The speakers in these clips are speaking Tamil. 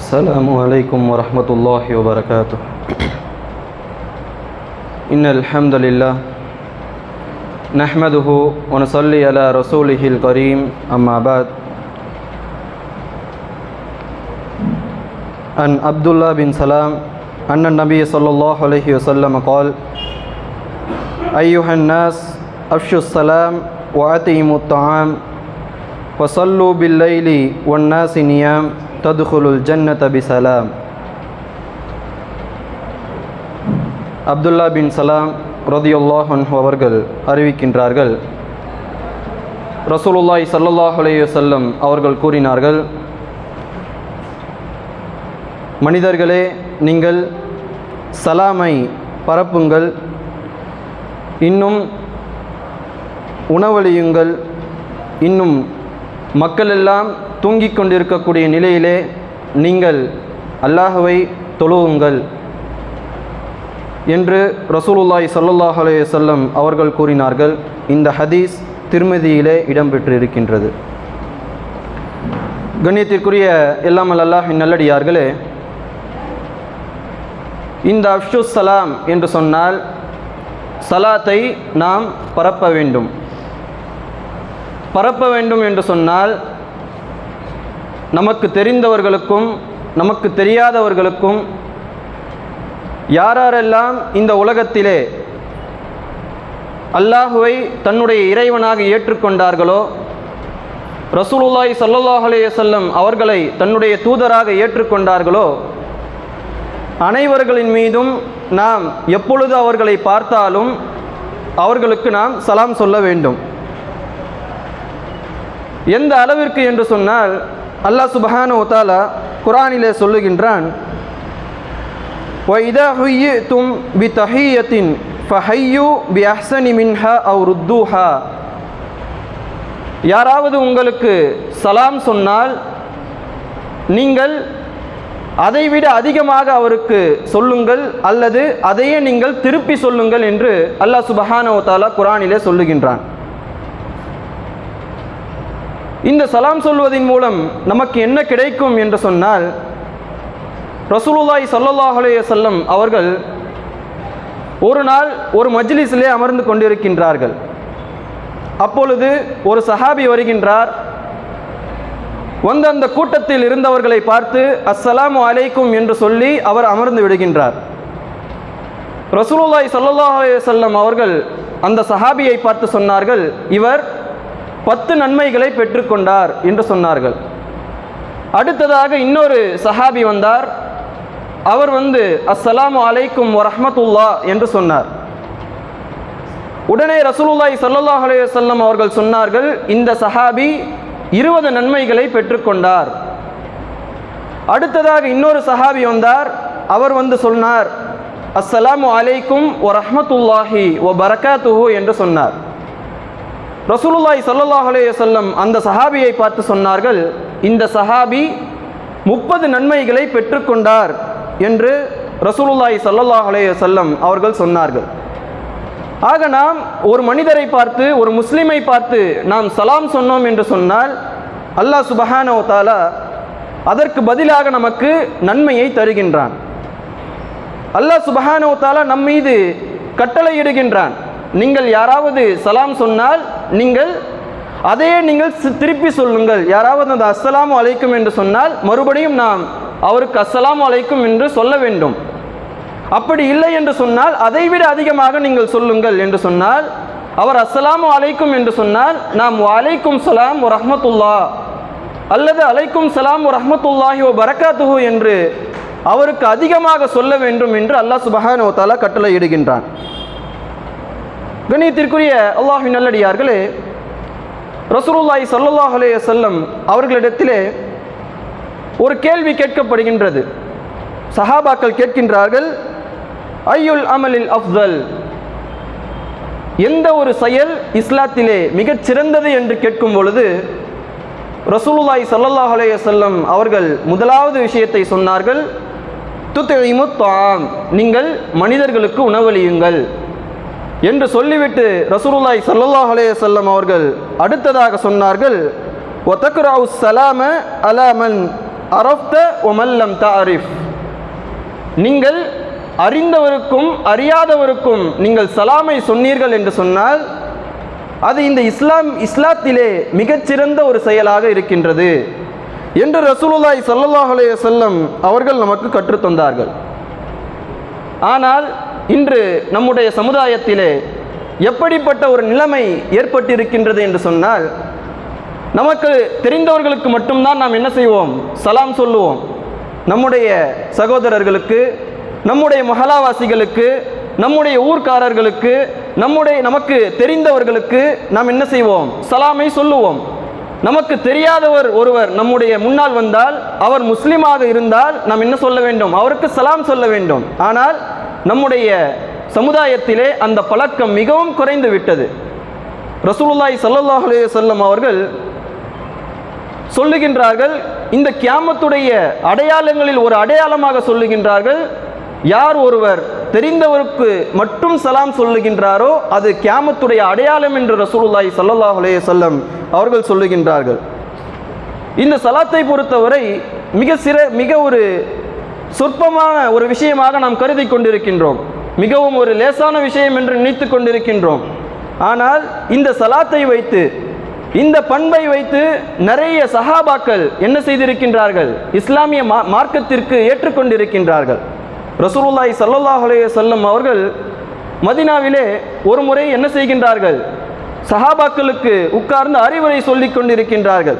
السلام عليكم ورحمة الله وبركاته. إن الحمد لله نحمده ونصلي على رسوله الكريم. أما بعد عن عبد الله بن سلام أن النبي صلى الله عليه وسلم قال أيها الناس أفشوا السلام وأطعموا الطعام وصلوا بالليل والناس نيام. ததுகுலுல் ஜன்னத் அபி சலாம் அப்துல்லா பின் சலாம் ரதியுல்லாஹன் அவர்கள் அறிவிக்கின்றார்கள். ரசூலுல்லாய் சல்லல்லாஹ் அலையுசல்லம் அவர்கள் கூறினார்கள் மனிதர்களே நீங்கள் சலாமை பரப்புங்கள் இன்னும் உணவளியுங்கள் இன்னும் மக்களெல்லாம் தூங்கிக் கொண்டிருக்கக்கூடிய நிலையிலே நீங்கள் அல்லாஹுவை தொழுவுங்கள் என்று ரசூலுல்லாய் சல்லுல்லாஹ் அலைஹி அவர்கள் கூறினார்கள். இந்த ஹதீஸ் திருமதியிலே இடம்பெற்றிருக்கின்றது. கண்ணியத்திற்குரிய எல்லாமல் அல்லாஹின் நல்லடியார்களே இந்த அப்ஷு சலாம் என்று சொன்னால் சலாத்தை நாம் பரப்ப வேண்டும். பரப்ப வேண்டும் என்று சொன்னால் நமக்கு தெரிந்தவர்களுக்கும் நமக்கு தெரியாதவர்களுக்கும் யாரெல்லாம் இந்த உலகத்திலே அல்லாஹுவை தன்னுடைய இறைவனாக ஏற்றுக்கொண்டார்களோ ரசூலுல்லாய் சல்லல்லாஹ் அலையசல்லம் அவர்களை தன்னுடைய தூதராக ஏற்றுக்கொண்டார்களோ அனைவர்களின் மீதும் நாம் எப்பொழுது அவர்களை பார்த்தாலும் அவர்களுக்கு நாம் சலாம் சொல்ல வேண்டும். எந்த அளவிற்கு என்று சொன்னால் அல்லாஹ் சுபஹான உத்தாலா குரானிலே சொல்லுகின்றான் وَإِذَا حُيِّئْتُمْ بِتَحِيَّةٍ فَحَيُّوا بِأَحْسَنِ مِنْهَا أَوْ رُدُّوهَا யாராவது உங்களுக்கு சலாம் சொன்னால் நீங்கள் அதைவிட அதிகமாக அவருக்கு சொல்லுங்கள் அல்லது அதையே நீங்கள் திருப்பி சொல்லுங்கள் என்று அல்லாஹ் சுபஹான தாலா குரானிலே சொல்லுகின்றான் இந்த சலாம் சொல்வதன் மூலம் நமக்கு என்ன கிடைக்கும் என்று சொன்னால் ரசூலுல்லாய் சல்லல்லாஹ் செல்லம் அவர்கள் ஒரு நாள் ஒரு மஜ்லிஸிலே அமர்ந்து கொண்டிருக்கின்றார்கள். அப்பொழுது ஒரு சஹாபி வருகின்றார். வந்து அந்த கூட்டத்தில் இருந்தவர்களை பார்த்து அஸ்ஸலாமு அலைக்கும் என்று சொல்லி அவர் அமர்ந்து விடுகின்றார். ரசூலுல்லாய் சல்லல்லாஹ் செல்லம் அவர்கள் அந்த சஹாபியை பார்த்து சொன்னார்கள் இவர் பத்து நன்மைகளை பெற்றுக்கொண்டார் என்று சொன்னார்கள். அடுத்ததாக இன்னொரு சஹாபி வந்தார். அவர் வந்து அஸ்ஸலாம் அலைக்கும் வரஹமத்துல்லா என்று சொன்னார். உடனே ரசூலுல்லாய் சல்லாஹ் அலையம் அவர்கள் சொன்னார்கள் இந்த சஹாபி இருபது நன்மைகளை பெற்றுக்கொண்டார். அடுத்ததாக இன்னொரு சஹாபி வந்தார். அவர் வந்து சொன்னார் அஸ்ஸலாமு அலைக்கும் ஒ ரஹமத்துல்லாஹி ஒ பரகாத்துஹு என்று சொன்னார். ரசூலுல்லாய் சல்லாஹ் அலையசல்லம் அந்த சஹாபியை பார்த்து சொன்னார்கள் இந்த சஹாபி முப்பது நன்மைகளை பெற்றுக்கொண்டார் என்று ரசூலுல்லாய் சல்லாஹ் அலையசல்லம் அவர்கள் சொன்னார்கள். ஆக நாம் ஒரு மனிதரை பார்த்து ஒரு முஸ்லீமை பார்த்து நாம் சலாம் சொன்னோம் என்று சொன்னால் அல்லாஹ் சுபஹானோ தாலா அதற்கு பதிலாக நமக்கு நன்மையை தருகின்றான். அல்லாஹ் சுபஹானோ தாலா நம் மீது கட்டளையிடுகின்றான். நீங்கள் யாராவது சலாம் சொன்னால் நீங்கள் அதையே நீங்கள் திருப்பி சொல்லுங்கள். யாராவது அந்த அஸ்ஸலாம் அழைக்கும் என்று சொன்னால் மறுபடியும் நாம் அவருக்கு அஸ்ஸலாம் அழைக்கும் என்று சொல்ல வேண்டும். அப்படி இல்லை என்று சொன்னால் அதைவிட அதிகமாக நீங்கள் சொல்லுங்கள் என்று சொன்னால் அவர் அஸ்ஸலாம் அழைக்கும் என்று சொன்னால் நாம் அலைக்கும் சலாம் ஒரு ரஹமத்துல்லா அல்லது அலைக்கும் சலாம் ஒரு ரஹமத்துல்லாஹி ஓ பரக்காத்துஹு என்று அவருக்கு அதிகமாக சொல்ல வேண்டும் என்று அல்லாஹ் சுபஹான் தாலா கட்டளை இடுகின்றான் கணியத்திற்குரிய அல்லாஹின் நல்லடியார்களே ரசூலுல்லாய் சல்லாஹ் அலே செல்லம் அவர்களிடத்திலே ஒரு கேள்வி கேட்கப்படுகின்றது. சஹாபாக்கள் கேட்கின்றார்கள் ஐயுல் அமலில் அஃதல்? எந்த ஒரு செயல் இஸ்லாத்திலே மிகச் சிறந்தது என்று கேட்கும் பொழுது ரசூலுல்லாய் சல்லாஹ் அலைய செல்லம் அவர்கள் முதலாவது விஷயத்தை சொன்னார்கள் துத்திழிமு நீங்கள் மனிதர்களுக்கு உணவளியுங்கள். என்று சொல்லிவிட்டு ரசூலுல்லாய் சல்லல்லாஹ் அலே செல்லம் அவர்கள் அடுத்ததாக சொன்னார்கள் ஒத்தக்குராவு சலாம அலாமன் அரஃப்த ஒமல்லம் தாரிஃப் நீங்கள் அறிந்தவருக்கும் அறியாதவருக்கும் நீங்கள் சலாமை சொன்னீர்கள் என்று சொன்னால் அது இந்த இஸ்லாம் இஸ்லாத்திலே மிகச்சிறந்த ஒரு செயலாக இருக்கின்றது என்று ரசூலுல்லாய் சல்லாஹ் அலைஹி செல்லம் அவர்கள் நமக்கு கற்றுத்தந்தார்கள். ஆனால் இன்று நம்முடைய சமுதாயத்திலே எப்படிப்பட்ட ஒரு நிலைமை ஏற்பட்டிருக்கின்றது என்று சொன்னால் நமக்கு தெரிந்தவர்களுக்கு மட்டும்தான் நாம் என்ன செய்வோம்? சலாம் சொல்லுவோம். நம்முடைய சகோதரர்களுக்கு நம்முடைய மகளாவாசிகளுக்கு நம்முடைய ஊர்க்காரர்களுக்கு நம்முடைய நமக்கு தெரிந்தவர்களுக்கு நாம் என்ன செய்வோம்? சலாமை சொல்லுவோம். நமக்கு தெரியாதவர் ஒருவர் நம்முடைய முன்னால் வந்தால் அவர் முஸ்லீமாக இருந்தால் நாம் என்ன சொல்ல வேண்டும்? அவருக்கு சலாம் சொல்ல வேண்டும். ஆனால் நம்முடைய சமுதாயத்திலே அந்த பழக்கம் மிகவும் குறைந்து விட்டது. ரசூலுல்லாய் சல்லாஹ் அலே சொல்லம் அவர்கள் சொல்லுகின்றார்கள் இந்த கியாமத்துடைய அடையாளங்களில் ஒரு அடையாளமாக சொல்லுகின்றார்கள் யார் ஒருவர் தெரிந்தவருக்கு மட்டும் சலாம் சொல்லுகின்றாரோ அது கியாமத்துடைய அடையாளம் என்று ரசூலுல்லாய் சல்லாஹ் அலே சொல்லம் அவர்கள் சொல்லுகின்றார்கள். இந்த சலாத்தை பொறுத்தவரை மிக சிற மிக ஒரு சொற்பமான ஒரு விஷயமாக நாம் கருதி கொண்டிருக்கின்றோம். மிகவும் ஒரு லேசான விஷயம் என்று நினைத்து கொண்டிருக்கின்றோம். ஆனால் இந்த சலாத்தை வைத்து இந்த பண்பை வைத்து நிறைய சஹாபாக்கள் என்ன செய்திருக்கின்றார்கள்? இஸ்லாமிய மா மார்க்கத்திற்கு ஏற்றுக்கொண்டிருக்கின்றார்கள். ரசூலுல்லாய் ஸல்லல்லாஹு அலைஹி அவர்கள் மதினாவிலே ஒரு முறை என்ன செய்கின்றார்கள்? சஹாபாக்களுக்கு உட்கார்ந்து அறிவுரை சொல்லிக் கொண்டிருக்கின்றார்கள்.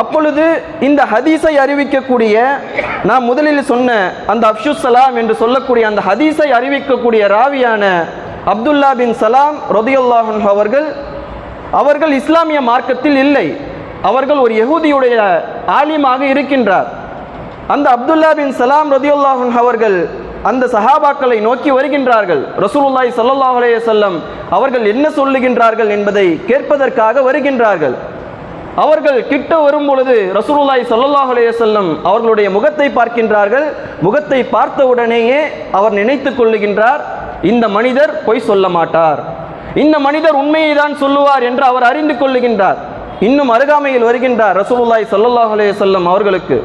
அப்பொழுது இந்த ஹதீஸை அறிவிக்கக்கூடிய நான் முதலில் சொன்ன அந்த அப்ஷுஸ் சலாம் என்று சொல்லக்கூடிய அந்த ஹதீஸை அறிவிக்கக்கூடிய ராவியான அப்துல்லா பின் சலாம் ரொதியுல்லாஹன் அவர்கள் அவர்கள் இஸ்லாமிய மார்க்கத்தில் இல்லை. அவர்கள் ஒரு யகூதியுடைய ஆலிமாக இருக்கின்றார். அந்த அப்துல்லா பின் சலாம் ரதியுல்லாஹன் அவர்கள் அந்த சஹாபாக்களை நோக்கி வருகின்றார்கள். ரசூலுல்லாய் சல்லாஹ் அலைஹி அவர்கள் என்ன சொல்லுகின்றார்கள் என்பதை கேட்பதற்காக வருகின்றார்கள். அவர்கள் கிட்ட வரும் பொழுது ரசூலுல்லாய் சல்லாஹ் அலையசல்லம் அவர்களுடைய முகத்தை பார்க்கின்றார்கள். முகத்தை பார்த்தவுடனேயே அவர் நினைத்து கொள்ளுகின்றார் இந்த மனிதர் பொய் சொல்ல மாட்டார். இந்த மனிதர் உண்மையை தான் சொல்லுவார் என்று அவர் அறிந்து கொள்ளுகின்றார். இன்னும் அருகாமையில் வருகின்றார் ரசூலுல்லாய் சல்லாஹ் அலையசல்லம் அவர்களுக்கு.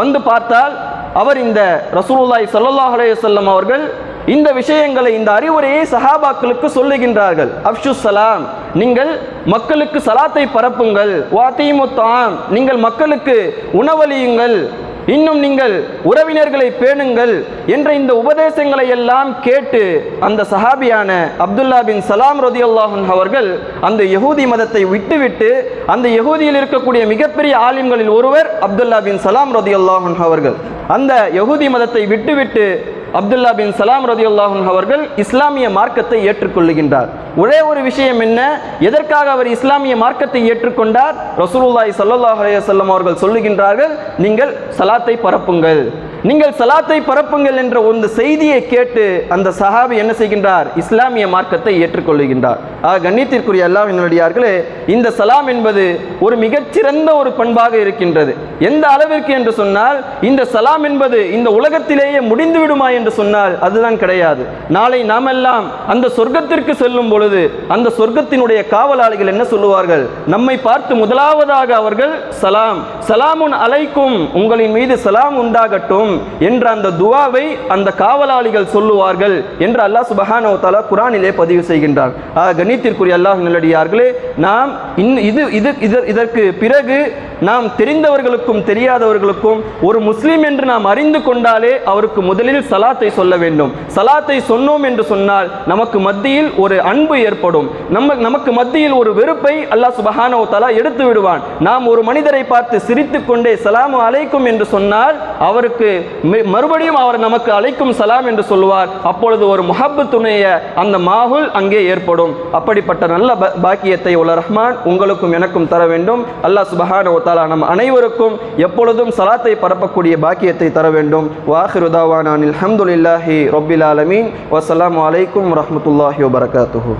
வந்து பார்த்தால் அவர் இந்த ரசூலுல்லாய் சல்லாஹ் அலையசல்லம் அவர்கள் இந்த விஷயங்களை இந்த அறிவுரையை சஹாபாக்களுக்கு சொல்லுகின்றார்கள். அப்ஷு சலாம் நீங்கள் மக்களுக்கு சலாத்தை பரப்புங்கள். வாத்தீமுத்தாம் நீங்கள் மக்களுக்கு உணவளியுங்கள். இன்னும் நீங்கள் உறவினர்களை பேணுங்கள் என்ற இந்த உபதேசங்களை எல்லாம் கேட்டு அந்த சஹாபியான அப்துல்லா பின் சலாம் ரதியுல்லாஹன் அவர்கள் அந்த யகூதி மதத்தை விட்டுவிட்டு அந்த யகூதியில் இருக்கக்கூடிய மிகப்பெரிய ஆலிம்களில் ஒருவர் அப்துல்லா பின் சலாம் ரதியுல்லாஹன் அவர்கள். அந்த யகூதி மதத்தை விட்டுவிட்டு அப்துல்லா பின் சலாம் ரதியுல்லாஹன் அவர்கள் இஸ்லாமிய மார்க்கத்தை ஏற்றுக்கொள்ளுகின்றார். ஒரே ஒரு விஷயம் என்ன? எதற்காக அவர் இஸ்லாமிய மார்க்கத்தை ஏற்றுக்கொண்டார்? ரசூலுல்லாய் சல்லாஹ் அலையசல்லம் அவர்கள் சொல்லுகின்றார்கள் நீங்கள் சலாத்தை பரப்புங்கள். நீங்கள் சலாத்தை பரப்புங்கள் என்ற ஒரு செய்தியை கேட்டு அந்த சஹாபி என்ன செய்கின்றார்? இஸ்லாமிய மார்க்கத்தை ஏற்றுக்கொள்ளுகின்றார். கண்ணியத்திற்குரிய அல்லாஹ் என்னுடையார்களே இந்த சலாம் என்பது ஒரு மிகச்சிறந்த ஒரு பண்பாக இருக்கின்றது. எந்த அளவிற்கு என்று சொன்னால் இந்த சலாம் என்பது இந்த உலகத்திலேயே முடிந்து விடுமா என்று சொன்னால் அதுதான் கிடையாது. நாளை நாமெல்லாம் அந்த சொர்க்கத்திற்கு செல்லும் பொழுது அந்த சொர்க்கத்தினுடைய காவலாளிகள் என்ன சொல்லுவார்கள்? நம்மை பார்த்து முதலாவதாக அவர்கள் சலாம் சலாமுன் அலைக்கும் உங்களின் மீது சலாம் உண்டாகட்டும் என்ற அந்த துவாவை அந்த காவலாளிகள் சொல்லுவார்கள் என்று அல்லாஹ் சுபஹானோ தஆலா குரானிலே பதிவு செய்கின்றார். கண்ணியத்திற்குரிய அல்லாஹ் நல்லடியார்களே நாம் இன் இது இது இது- இதற்கு பிறகு நாம் தெரிந்தவர்களுக்கும் தெரியாதவர்களுக்கும் ஒரு முஸ்லீம் என்று நாம் அறிந்து கொண்டாலே அவருக்கு முதலில் சலாத்தை சொல்ல வேண்டும். சலாத்தை சொன்னோம் என்று சொன்னால் நமக்கு மத்தியில் ஒரு அன்பு ஏற்படும். நம்ம நமக்கு மத்தியில் ஒரு வெறுப்பை அல்லாஹ் சுபஹானோ தலா எடுத்து விடுவான். நாம் ஒரு மனிதரை பார்த்து சிரித்து கொண்டே சலாமு அழைக்கும் என்று சொன்னால் அவருக்கு மறுபடியும் அவர் நமக்கு அழைக்கும் சலாம் என்று சொல்லுவார். அப்பொழுது ஒரு முஹப்பத்துடைய அந்த மாகுல் அங்கே ஏற்படும். அப்படிப்பட்ட நல்ல ப- பாக்கியத்தை உள்ள ரஹ்மான் உங்களுக்கும் எனக்கும் தர வேண்டும். அல்லாஹ் சுபஹானோ தலா தாலா நம் அனைவருக்கும் எப்பொழுதும் சலாத்தை பரப்பக்கூடிய பாக்கியத்தை தர வேண்டும். வாஹிருதாவானில் தாவானான் ரொபில் ரப்பில் ஆலமீன். வஸ்ஸலாமு அலைக்கும் வரஹ்மத்துல்லாஹி வபரகாத்துஹு.